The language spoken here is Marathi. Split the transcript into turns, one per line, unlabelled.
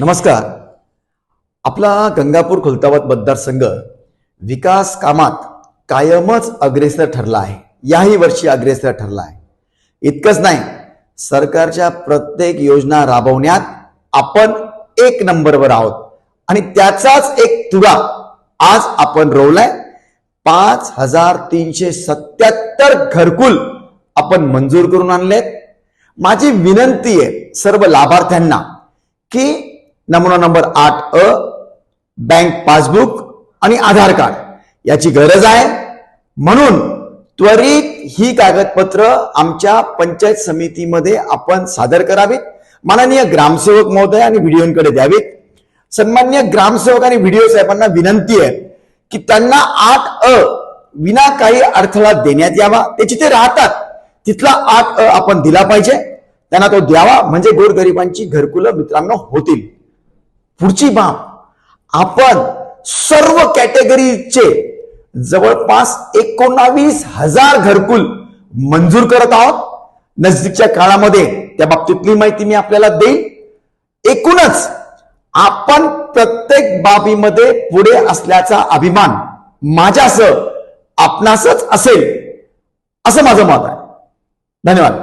नमस्कार. आपला गंगापूर खुलताबाद मतदारसंघ विकास कामात कायमच अग्रेसर ठरला आहे. याही वर्षी अग्रेसर ठरला आहे. इतकंच नाही सरकारच्या प्रत्येक योजना राबवण्यात आपण एक नंबरवर आहोत. आणि त्याचाच एक तुरा आज आपण रोवलाय. पाच हजार तीनशे सत्याहत्तर घरकुल आपण मंजूर करून आणलेत. माझी विनंती आहे सर्व लाभार्थ्यांना की नमुना नंबर आठ अ बँक पासबुक आणि आधार कार्ड. याची गरज आहे. म्हणून त्वरित ही कागदपत्र आमच्या पंचायत समितीमध्ये आपण सादर करावीत. माननीय ग्रामसेवक महोदय आणि व्हिडिओकडे द्यावीत. सन्मान्य ग्रामसेवक आणि व्हिडिओ साहेबांना विनंती आहे की त्यांना आठ अ विना काही अडथळा देण्यात यावा. ते जिथे राहतात तिथला आठ अ आपण दिला पाहिजे. त्यांना तो द्यावा. म्हणजे गोरगरिबांची घरकुलं मित्रांनो होतील. पुढची बाब आपण सर्व कॅटेगरीचे जवळपास एकोणावीस हजार घरकुल मंजूर करत आहोत. नजदीकच्या काळामध्ये त्या बाबतीतली माहिती मी आपल्याला देईन. एकूणच आपण प्रत्येक बाबीमध्ये पुढे असल्याचा अभिमान माझ्यासह आपणासच असेल असं माझं मत आहे. धन्यवाद.